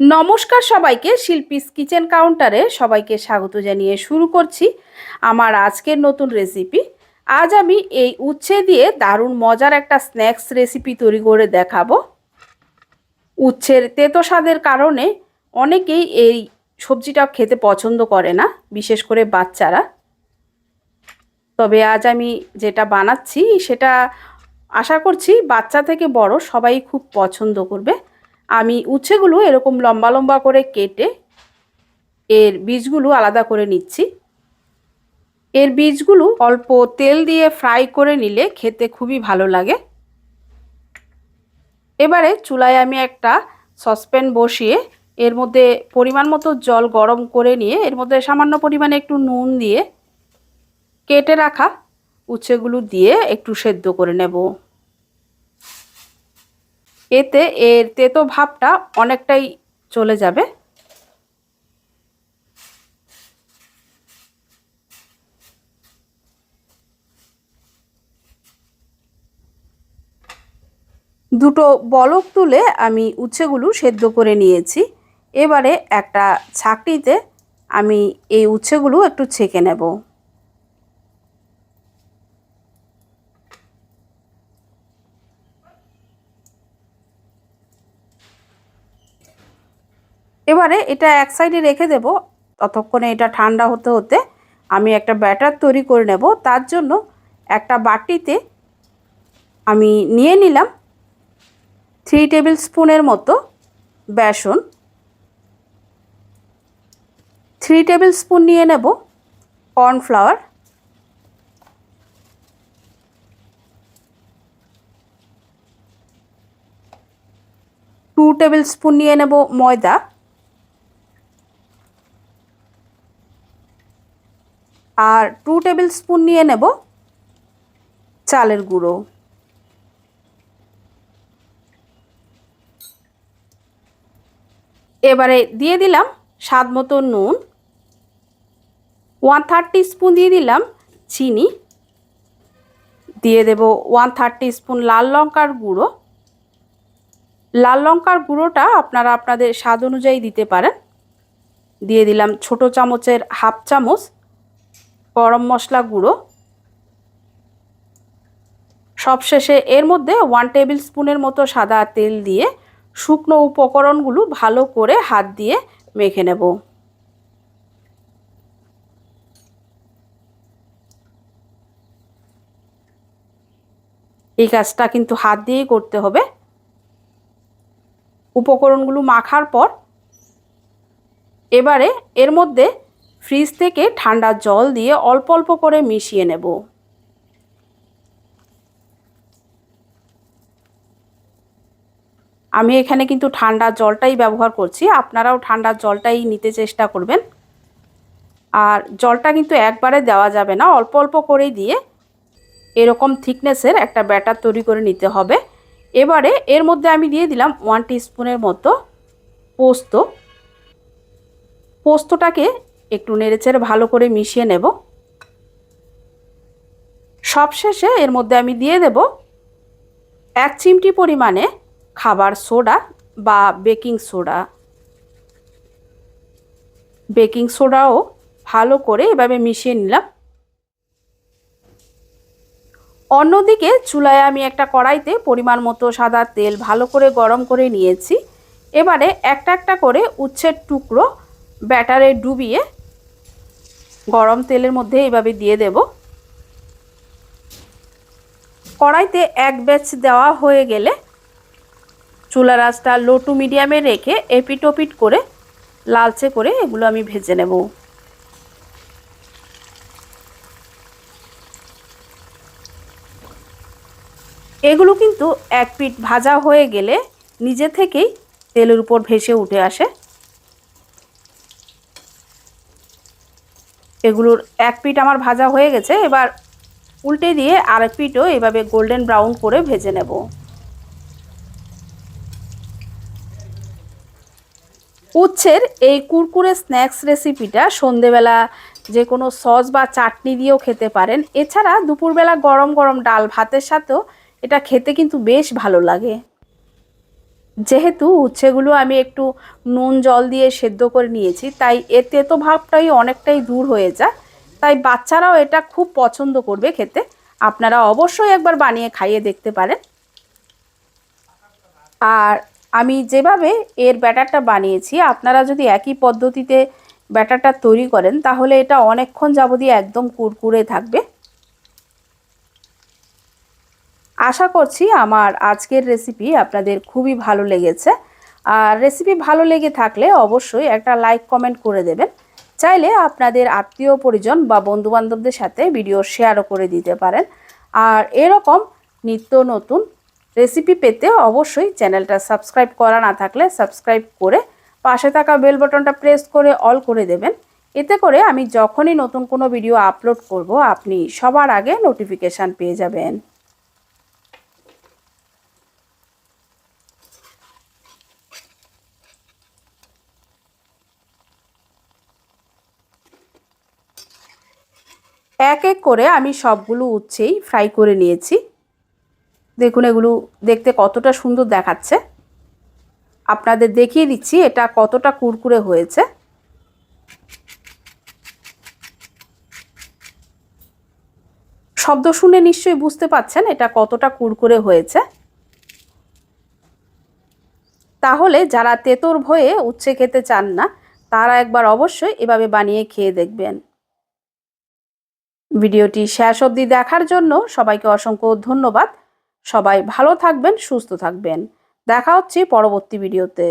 নমস্কার সবাইকে শিল্পীস কিচেন কাউন্টারে সবাইকে স্বাগত জানিয়ে শুরু করছি আমার আজকের নতুন রেসিপি আজ আমি এই উচ্ছে দিয়ে দারুণ মজার একটা স্ন্যাক্স রেসিপি তৈরি করে দেখাবো। উচ্ছের তেতো স্বাদের কারণে অনেকেই এই সবজিটা খেতে পছন্দ করে না, বিশেষ করে বাচ্চারা। তবে আজ আমি যেটা বানাচ্ছি সেটা আশা করছি বাচ্চা থেকে বড় সবাই খুব পছন্দ করবে। আমি উচ্ছেগুলো এরকম লম্বা লম্বা করে কেটে এর বীজগুলো আলাদা করে নিচ্ছি। এর বীজগুলো অল্প তেল দিয়ে ফ্রাই করে নিলে খেতে খুবই ভালো লাগে। এবারে চুলায় আমি একটা সসপ্যান বসিয়ে এর মধ্যে পরিমাণ মতো জল গরম করে নিয়ে এর মধ্যে সামান্য পরিমাণে একটু নুন দিয়ে কেটে রাখা উচ্ছেগুলো দিয়ে একটু সেদ্ধ করে নেব। এতে এর তেতো ভাবটা অনেকটাই চলে যাবে। দুটো বলক তুলে আমি উচ্ছেগুলো সেদ্ধ করে নিয়েছি। এবারে একটা ছাকনিতে আমি এই উচ্ছেগুলো একটু ছেঁকে নেব। এবারে এটা এক সাইডে রেখে দেব। ততক্ষণে এটা ঠান্ডা হতে হতে আমি একটা ব্যাটার তৈরি করে নেব। তার জন্য একটা বাটিতে আমি নিয়ে নিলাম থ্রি টেবিল স্পুনের মতো বেসন। থ্রি টেবিল স্পুন নিয়ে নেব কর্নফ্লাওয়ার টু টেবিল স্পুন নিয়ে নেব ময়দা। আর টু টেবিল স্পুন নিয়ে নেব চালের গুঁড়ো। এবারে দিয়ে দিলাম স্বাদ মতো নুন। ওয়ান থার্টি স্পুন দিয়ে দিলাম চিনি। দিয়ে দেব ওয়ান থার্টি স্পুন লাল লঙ্কার গুঁড়ো। লাল লঙ্কার গুঁড়োটা আপনারা আপনাদের স্বাদ অনুযায়ী দিতে পারেন। দিয়ে দিলাম ছোট চামচের হাফ চামচ গরম মশলা গুঁড়ো। সবশেষে এর মধ্যে ওয়ান টেবিল স্পুনের মতো সাদা তেল দিয়ে শুকনো উপকরণগুলো ভালো করে হাত দিয়ে মেখে নেব। এই কাজটা কিন্তু হাত দিয়েই করতে হবে। উপকরণগুলো মাখার পর এবারে এর মধ্যে ফ্রিজ থেকে ঠান্ডা জল দিয়ে অল্প অল্প করে মিশিয়ে নেব। আমি এখানে কিন্তু ঠান্ডা জলটাই ব্যবহার করছি, আপনারাও ঠান্ডা জলটাই নিতে চেষ্টা করবেন। আর জলটা কিন্তু একবারে দেওয়া যাবে না, অল্প অল্প করেই দিয়ে এরকম থিকনেসের একটা ব্যাটার তৈরি করে নিতে হবে। এবারে এর মধ্যে আমি দিয়ে দিলাম ওয়ান স্পুনের মতো পোস্ত। পোস্তটাকে একটু নেড়েচেড়ে ভালো করে মিশিয়ে নেব। সবশেষে এর মধ্যে আমি দিয়ে দেব এক চিমটি পরিমাণে খাবার সোডা বা বেকিং সোডা। বেকিং সোডাও ভালো করে এভাবে মিশিয়ে নিলাম। অন্যদিকে চুলায় আমি একটা কড়াইতে পরিমাণ মতো সাদা তেল ভালো করে গরম করে নিয়েছি। এবারে একটা একটা করে উচ্ছের টুকরো ব্যাটারে ডুবিয়ে গরম তেলের মধ্যে এইভাবে দিয়ে দেব। কড়াইতে এক ব্যাচ দেওয়া হয়ে গেলে চুলার আঁচটা লো টু মিডিয়ামে রেখে এপিট ওপিট করে লালচে করে এগুলো আমি ভেজে নেব। এগুলো কিন্তু এক পিঠ ভাজা হয়ে গেলে নিজে থেকেই তেলের উপর ভেসে উঠে আসে। এগুলোর এক পিঠ আমার ভাজা হয়ে গেছে, এবার উল্টে দিয়ে আরেক পিঠও এভাবে গোল্ডেন ব্রাউন করে ভেজে নেব। উচ্ছের এই কুরকুরে স্ন্যাক্স রেসিপিটা সন্ধেবেলা যে কোনো সস বা চাটনি দিয়েও খেতে পারেন। এছাড়া দুপুরবেলা গরম গরম ডাল ভাতের সাথেও এটা খেতে কিন্তু বেশ ভালো লাগে। যেহেতু উচ্ছেগুলো আমি একটু নুন, জল দিয়ে সেদ্ধ করে নিয়েছি, তাই এতে তো ভাবটাই অনেকটাই দূর হয়ে যায়। তাই বাচ্চারাও এটা খুব পছন্দ করবে খেতে। আপনারা অবশ্যই একবার বানিয়ে খাইয়ে দেখতে পারেন। আর আমি যেভাবে এর ব্যাটারটা বানিয়েছি, আপনারা যদি একই পদ্ধতিতে ব্যাটারটা তৈরি করেন, তাহলে এটা অনেকক্ষণ যাবতীয় একদম কুরকুরে থাকবে। আশা করছি আমার আজকের রেসিপি আপনাদের খুবই ভালো লেগেছে। আর রেসিপি ভালো লেগে থাকলে অবশ্যই একটা লাইক কমেন্ট করে দেবেন। চাইলে আপনাদের আত্মীয় পরিজন বা বন্ধুবান্ধবদের সাথে ভিডিও শেয়ারও করে দিতে পারেন। আর এরকম নিত্য নতুন রেসিপি পেতে অবশ্যই চ্যানেলটা সাবস্ক্রাইব করা না থাকলে সাবস্ক্রাইব করে পাশে থাকা বেল বাটনটা প্রেস করে অল করে দেবেন। এতে করে আমি যখনই নতুন কোনো ভিডিও আপলোড করব, আপনি সবার আগে নোটিফিকেশান পেয়ে যাবেন। এক এক করে আমি সবগুলো উচ্ছেই ফ্রাই করে নিয়েছি। দেখুন এগুলো দেখতে কতটা সুন্দর দেখাচ্ছে। আপনাদের দেখিয়ে দিচ্ছি এটা কতটা কুরকুরে হয়েছে। শব্দ শুনে নিশ্চয়ই বুঝতে পাচ্ছেন এটা কতটা কুরকুরে হয়েছে। তাহলে যারা তেতোর ভয়ে উচ্ছে খেতে চান না, তারা একবার অবশ্যই এভাবে বানিয়ে খেয়ে দেখবেন। ভিডিওটি শেষ অবধি দেখার জন্য সবাইকে অসংখ্য ধন্যবাদ। সবাই ভালো থাকবেন, সুস্থ থাকবেন। দেখা হচ্ছে পরবর্তী ভিডিওতে।